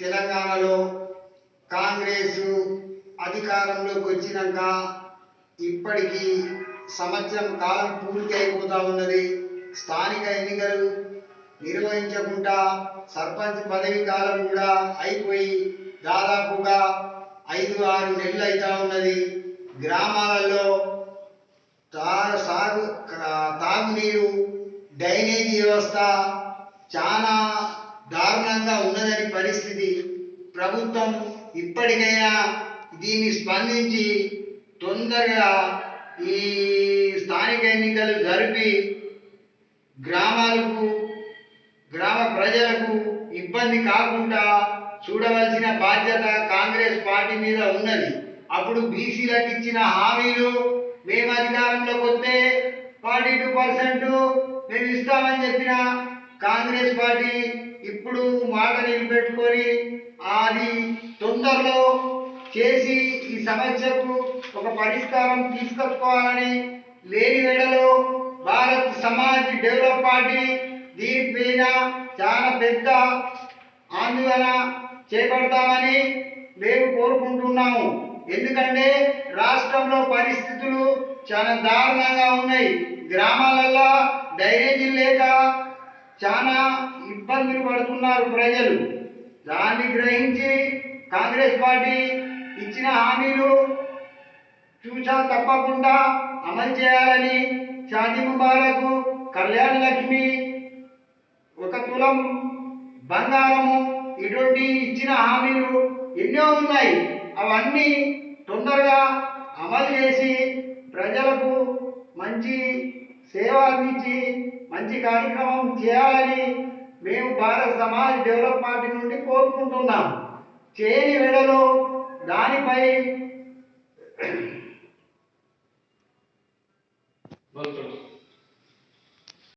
తెలంగాణలో కాంగ్రెస్ అధికారంలోకి వచ్చినాక ఇప్పటికీ సంవత్సరం కాలం పూర్తి అయిపోతా ఉన్నది. స్థానిక ఎన్నికలు నిర్వహించకుండా సర్పంచ్ పదవి కాలం కూడా అయిపోయి దాదాపుగా ఐదు ఆరు నెలలు అవుతా ఉన్నది. గ్రామాలలో తా సాగు తాగునీరు డ్రైనేజీ వ్యవస్థ చాలా దారుణంగా ఉన్నదని పరిస్థితి ప్రభుత్వం ఇప్పటికైనా దీన్ని స్పందించి తొందరగా ఈ స్థానిక ఎన్నికలు జరిపి గ్రామాలకు గ్రామ ప్రజలకు ఇబ్బంది కాకుండా చూడవలసిన బాధ్యత కాంగ్రెస్ పార్టీ మీద ఉన్నది. అప్పుడు బీసీలకు ఇచ్చిన హామీలు మేము అధికారంలోకి వస్తే ఫార్టీ టూ పర్సెంట్ మేము ఇస్తామని చెప్పిన కాంగ్రెస్ పార్టీ ఇప్పుడు మాట నిలబెట్టుకొని అది తొందరలో చేసి ఈ సమస్యకు ఒక పరిష్కారం తీసుకొచ్చుకోవాలని లేని వేళలో భారత్ సమాజ్ డెవలప్ పార్టీ దీనిపైన చాలా పెద్ద ఆందోళన చేపడతామని మేము కోరుకుంటున్నాము. ఎందుకంటే రాష్ట్రంలో పరిస్థితులు చాలా దారుణంగా ఉన్నాయి. గ్రామాలలో డ్రైనేజీ లేక చాలా ఇబ్బందులు పడుతున్నారు ప్రజలు. దాన్ని గ్రహించి కాంగ్రెస్ పార్టీ ఇచ్చిన హామీలు చూసా తప్పకుండా అమలు చేయాలని షాదీ ముబారకు కళ్యాణ లక్ష్మి ఒక తులం బంగారము ఇటువంటి ఇచ్చిన హామీలు ఎన్నో ఉన్నాయి. అవన్నీ తొందరగా అమలు చేసి ప్రజలకు మంచి సేవ అందించి మంచి కార్యక్రమం చేయాలని మేము భారత సమాజ్ డెవలప్ పార్టీ నుండి కోరుకుంటున్నాం. చేయని వేళలో దానిపై భక్తులు